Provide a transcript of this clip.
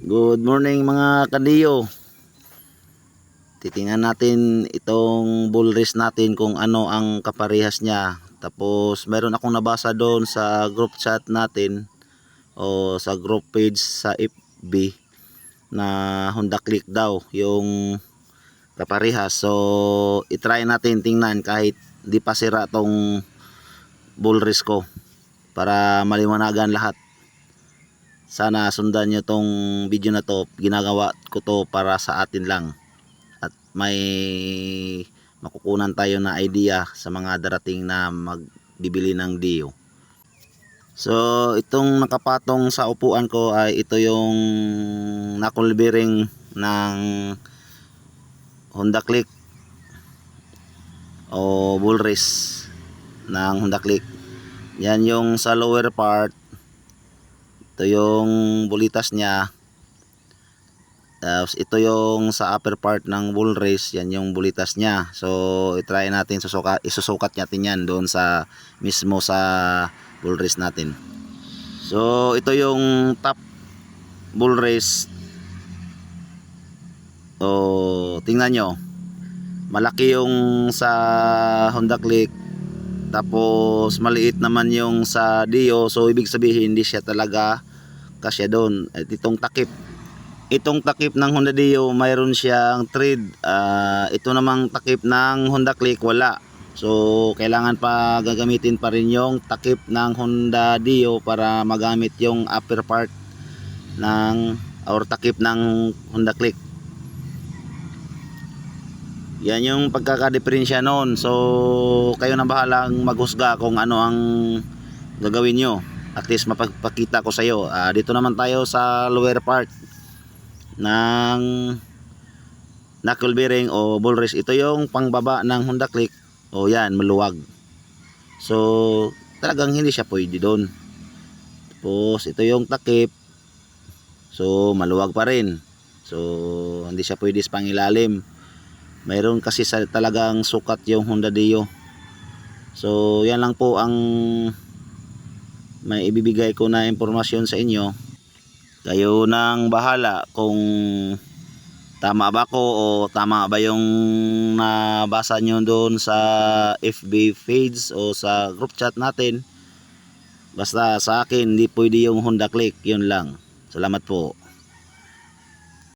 Good morning mga kadiyo. Titingnan natin itong bull race natin kung ano ang kaparehas niya. Tapos meron akong nabasa doon sa group chat natin o sa group page sa FB na Honda Click daw yung kaparehas. So itry natin tingnan kahit di pa sira tong bull race ko para maliwanagan lahat sana sundan nyo tong video na to. Ginagawa ko to para sa atin lang. At may makukunan tayo na idea sa mga darating na magbibili ng Dio. So itong nakapatong sa upuan ko ay ito yung knuckle bearing ng Honda Click o bull ng Honda Click. Yan yung sa lower part ito yung bulitas niya. Tapos ito yung sa upper part ng bull race yan yung bulitas niya. So itry natin susukat, isusukat natin yan doon sa mismo sa bull race natin. So ito yung top bull race. So tingnan nyo. Malaki yung sa Honda Click. Tapos maliit naman yung sa Dio. So ibig sabihin hindi siya talaga kasya doon. At itong takip. Itong takip ng Honda Dio mayroon siyang thread. Ah, ito namang takip ng Honda Click wala. So kailangan pa gagamitin pa rin yung takip ng Honda Dio para magamit yung upper part ng or takip ng Honda Click. Yan yung pagkakadiferensya noon. So, kayo na bahalang maghusga kung ano ang gagawin nyo. At least mapagpakita ko sa iyo. Ah, dito naman tayo sa lower part ng knuckle bearing o bull race. Ito yung pangbaba ng Honda Click. O yan, maluwag. So, talagang hindi siya pwede doon. Tapos, ito yung takip. So, maluwag pa rin. So, hindi siya pwede sa pangilalim mayroon kasi sa talagang sukat yung Honda Dio so yan lang po ang may ibibigay ko na impormasyon sa inyo. Kayo nang bahala kung tama ba ko o tama ba yung nabasa nyo doon sa FB page o sa group chat natin. Basta sa akin hindi pwede yung Honda Click yun lang. Salamat po